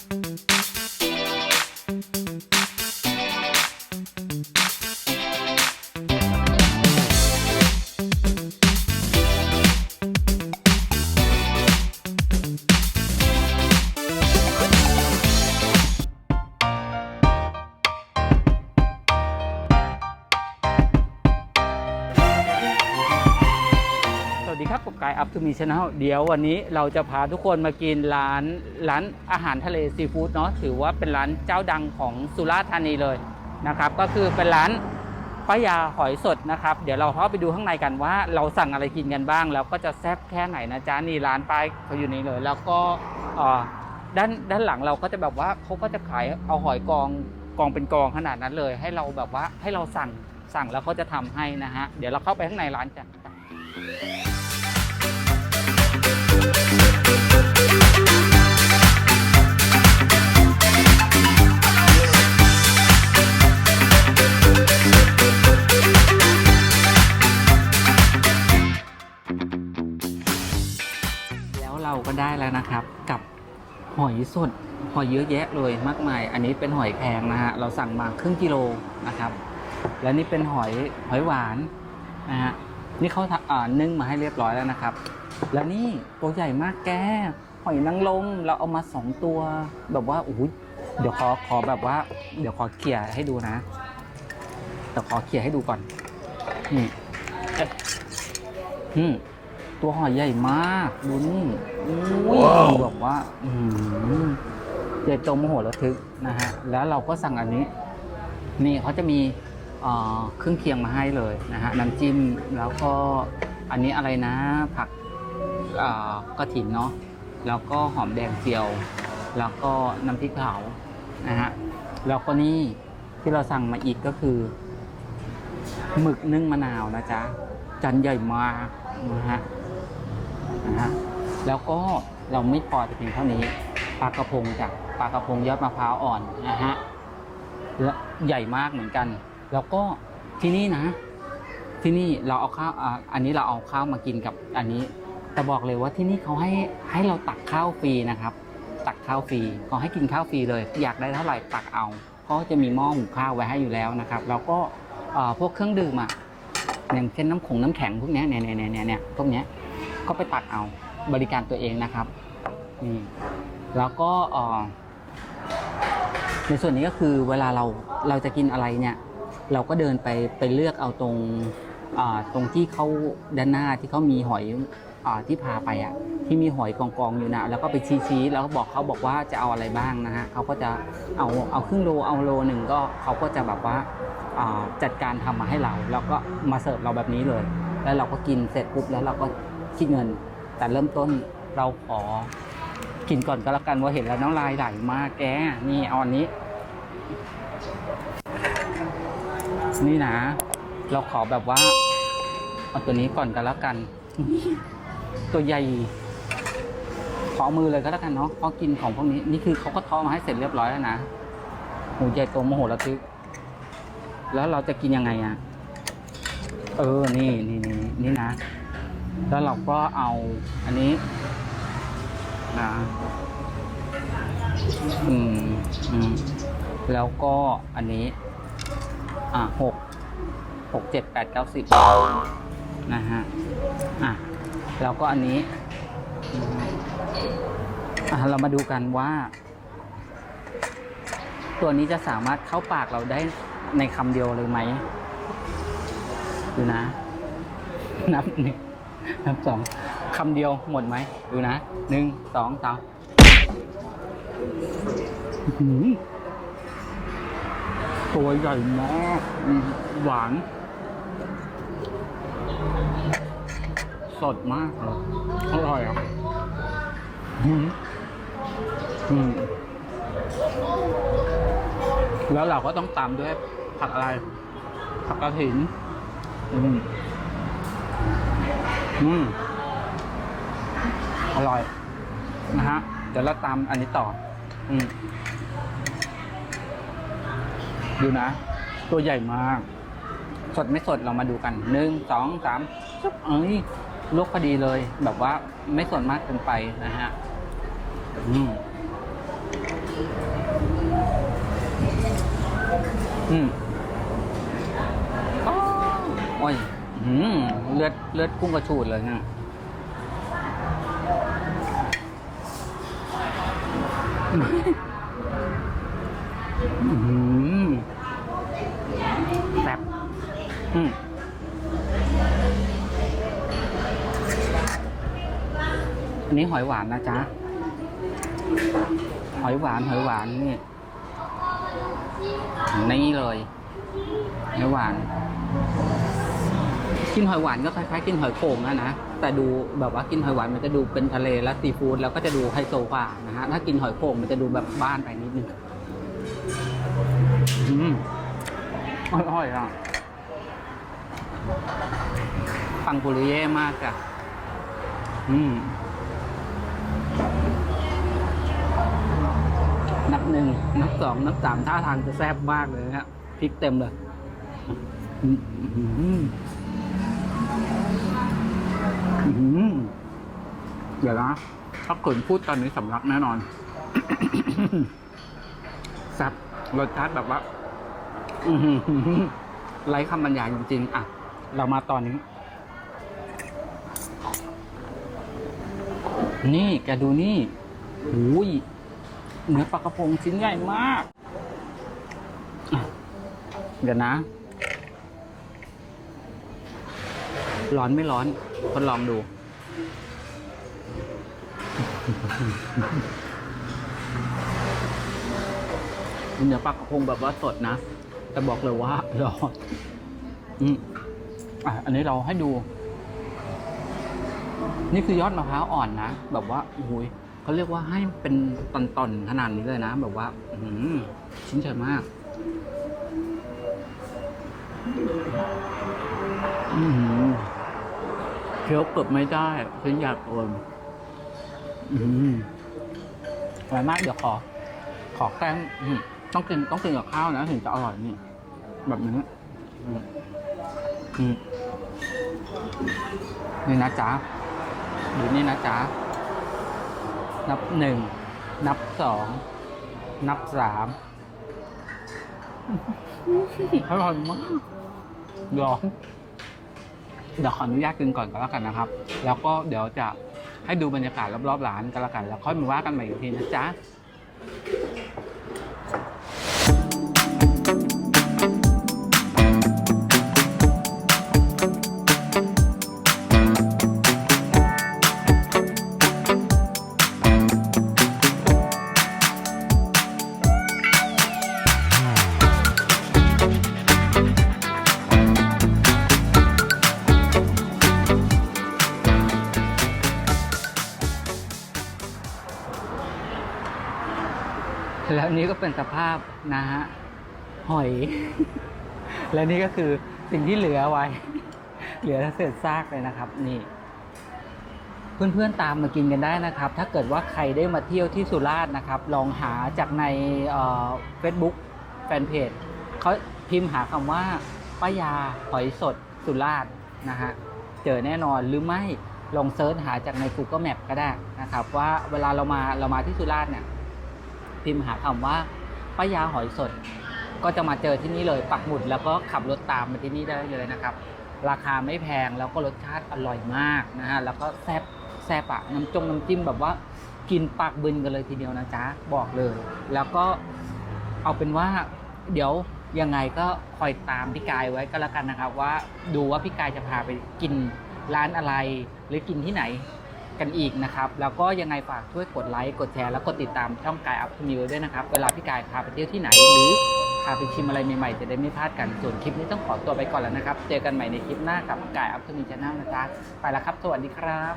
สวั ครับผมกายอัพทูมีช n แนลเดี๋ยววันนี้เราจะพาทุกคนมากินร้านร้านอาหารทะเลซีฟู้ดเนาะถือว่าเป็นร้านเจ้าดังของสุราษฎร์ธานีเลยนะครับก็คือเป็นร้านป้ายาหอยสดนะครับ เดี๋ยวเราเข้าไปดูข้างในกันว่า เราสั่งอะไรกินกันบ้าง แล้วก็จะแซ่บแค่ไหนนะจ๊ะนี่ร้านป้ายเขาอยู่นี่เลย แล้วก็อ่อด้านด้านหลังเราก็จะแบบว่าเขาก็จะขายเอาหอยกองกองเป็นกองขนาดนั้นเลย ให้เราแบบว่าให้เราสั่งสั่งแล้วเขาจะทำให้นะฮะเดี๋ยวเราเข้าไปข้างในร้านกันแล้ ได้แล้วนะครับ กับหอยสดหอยเยอะแยะเลยมากมาย อันนี้เป็นหอยแพงนะฮะเราสั่งมาครึ่งกิโลนะครับ และนี่เป็นหอยหอยหวานนะฮะนี่เขาทำอ่านึ่งมาให้เรียบร้อยแล้วนะครับ แล้วนี่ตัวใหญ่มากแกหอยนางรมเราเอามาสองตัว แบบว่าโอ้ยเดี๋ยวขอขอแบบว่า เดี๋ยวขอเขี่ยให้ดูนะเดี๋ยวขอเขี่ยให้ดูก่อนนี่เอ๊ะอืม ตัวหอยใหญ่มากดูนี่อุ้ยดูแบบว่าอืมใหญ่โตมโหฬารทึกนะฮะแล้วเราก็สั่งอันนี้ นี่เขาจะมีเอ่อเครื่องเคียงมาให้เลยนะฮะน้ำจิ้มแล้วก็อันนี้อะไรนะ ผักเอ่อกระถินเนาะแล้วก็หอมแดงเจียว แล้วก็น้ำพริกเผานะฮะแล้วก็นี่ที่เราสั่งมาอีกก็คือหมึกนึ่งมะนาวนะจ๊ะจันใหญ่มากนะฮะ นะฮะแล้วก็เราไม่พอแต่เพียงเท่านี้ปลากระพงจากปลากระพงยอดมะพร้าวอ่อนนะฮะและใหญ่มากเหมือนกัน แล้วก็ที่นี่นะ ที่นี่เราเอาข้าวอันนี้เราเอาข้าวมากินกับอันนี้ แต่บอกเลยว่าที่นี่เขาให้ให้เราตักข้าวฟรีนะครับ ตักข้าวฟรีเขาให้กินข้าวฟรีเลย อยากได้เท่าไหร่ตักเอาเพราะจะมีหม้อหุงข้าวไว้ให้อยู่แล้วนะครับ แล้วก็พวกเครื่องดื่มอะอย่างเช่นน้ำขงน้ำแข็งพวกเนี้ยเนี่ยเนี่ยเนี่ยเนี่ยพวกเนี้ย ก็ไปตักเอาบริการตัวเองนะครับนี่แล้วก็ในส่วนนี้ก็คือเวลาเราเราจะกินอะไรเนี่ย เราก็เดินไปไปเลือกเอาตรงตรงที่เขาด้านหน้าที่เขามีหอยอที่พาไปอะที่มีหอยกองกองอยู่นะแล้วก็ไปชี้ๆแล้วก็บอกเขาบอกว่าจะเอาอะไรบ้างนะฮะเขาก็จะเอาเอาครึ่งโลเอาโลหนึ่งก็เขาก็จะแบบว่าอ่าจัดการทำมาให้เรา แล้วก็มาเสิร์ฟเราแบบนี้เลย แล้วเราก็กินเสร็จปุ๊บแล้วเราก็ คิดเงิน แต่เริ่มต้นเราขอกินก่อนก็แล้วกันว่าเห็นแล้วน้ำลายไหลมากแกนี่เอาอันนี้ นี่นะ เราขอแบบว่าเอาตัวนี้ก่อนก็แล้วกัน ตัวใหญ่ขอมือเลยก็แล้วกันเนาะเพราะกินของพวกนี้นี่คือเขาก็ทอมาให้เสร็จเรียบร้อยแล้วนะหูใหญ่โตโมโหฬารทึกแล้วเราจะกินยังไงอะเออ นี่นี่นี่นี่นะ แล้วเราก็เอาอันนี้นะอืมอืมแล้วก็อันนี้ อะหกหกเจ็ดแปดเก้าสิบนะฮะอะแล้วก็อันนี้อะเรามาดูกันว่า ตัวนี้จะสามารถเข้าปากเราได้ในคำเดียวเลยไหมดูนะ นับหนึ่ง นับสองคำเดียวหมดไหม ดูนะหนึ่งสองสามตัวใหญ่มากอืมหวาน สดมากเลยอร่อยอะอืมแล้วเราก็ต้องตามด้วยผักอะไร ผักกระถิน อืม อืมอร่อยนะฮะ เดี๋ยวเราตามอันนี้ต่อ อืมดูนะ ตัวใหญ่มาก สดไม่สดเรามาดูกันหนึ่งสองสามซุปเอ้ยลูกพอดีเลย แบบว่าไม่สดมากเกินไปนะฮะ อืมอืม เลือดเลือดกุ้งกระฉูดเลยเนี่ยอืมแซ่บอืมอันนี้หอยหวานนะจ๊ะ หอยหวานหอยหวานนี่นี่เลยหอยหวาน กินหอยหวานก็คล้ายๆกินหอยโข่งนะนะแต่ดูแบบว่ากินหอยหวานมันจะดูเป็นทะเลและซีฟู้ดแล้วก็จะดูไฮโซกว่านะฮะถ้ากินหอยโข่งมันจะดูแบบบ้านไปนิดนึงอืมอร่อยอะปังปุริเย่มากอะอืมนับหนึ่งนับสองนับสามท่าทางจะแซ่บมากเลยฮะพริกเต็มเลยอืม เดี๋ยวนะถ้าขืนพูดตอนนี้สำลักแน่นอนแซ่บรสชาติแบบว่าไร้คำบรรยายจริงๆ อะ เรามาตอนนี้ นี่แกดูนี่หูยเนื้อปลากระพงชิ้นใหญ่มาก เดี๋ยวนะ ร้อนไม่ร้อน ทดลองดู เนื้อปลากระพงแบบว่าสดนะ แต่บอกเลยว่าร้อนอืมอะอันนี้เราให้ดู นี่คือยอดมะพร้าวอ่อนนะ แบบว่าโอ้ยเขาเรียกว่าให้เป็นตอนๆขนาดนี้เลยนะ แบบว่า อืชิ้นใหญ่มากอือหือเคี้ยวเกือบไม่ได้ชิ้นใหญ่เกินอืมอร่อยมากเดี๋ยวขอ ขอแกล้มอื้อหือต้องกินต้องกินกับข้าวนะถึงจะอร่อยนี่ แบบนี้อืมอืมนี่นะจ๊ะดูนี่นะจ๊ะ นับหนึ่ง นับสอง นับสามอร่อยมากร้อน เดี๋ยวขออนุญาตกินก่อนก็แล้วกันนะครับ แล้วก็เดี๋ยวจะให้ดูบรรยากาศรอบๆร้านกันแล้วกัน แล้วค่อยมาว่ากันใหม่อีกทีนะจ๊ะ แล้วนี่ก็เป็นสภาพนะฮะหอย และนี่ก็คือสิ่งที่เหลือไว้ เหลือเศษซากเลยนะครับ นี่ เพื่อนๆตามมากินกันได้นะครับ ถ้าเกิดว่าใครได้มาเที่ยวที่สุราษฎร์นะครับ ลองหาจากในเฟซบุ๊กแฟนเพจเขาพิมพ์หาคำว่าป้ายาหอยสดสุราษฎร์นะฮะเจอแน่นอนหรือไม่ลองเซิร์ชหาจากใน Google Map ก็ได้นะครับ ว่าเวลาเรามาเรามาที่สุราษฎร์เนี่ย พิมพ์หาคำว่าป้ายาหอยสด ก็จะมาเจอที่นี่เลยปักหมุดแล้วก็ขับรถตามมาที่นี่ได้เลยนะครับ ราคาไม่แพงแล้วก็รสชาติอร่อยมากนะฮะแล้วก็แซ่บแซ่บอะน้ำจงน้ำจิ้มแบบว่ากินปากบึนกันเลยทีเดียวนะจ๊ะบอกเลย แล้วก็เอาเป็นว่าเดี๋ยวยังไงก็คอยตามพี่กายไว้ก็แล้วกันนะครับว่าดูว่าพี่กายจะพาไปกินร้านอะไรหรือกินที่ไหน กันอีกนะครับ แล้วก็ยังไงฝากช่วยกดไลค์กดแชร์แล้วกดติดตามช่องกายอัพทูนิวด้วยนะครับ เวลาพี่กายพาไปเที่ยวที่ไหนหรือพาไปชิมอะไรใหม่ๆ จะได้ไม่พลาดกัน ส่วนคลิปนี้ต้องขอตัวไปก่อนแล้วนะครับ เจอกันใหม่ในคลิปหน้ากับกายอัพทูนิวชาแนลนะจ๊ะไปแล้วครับ สวัสดีครับ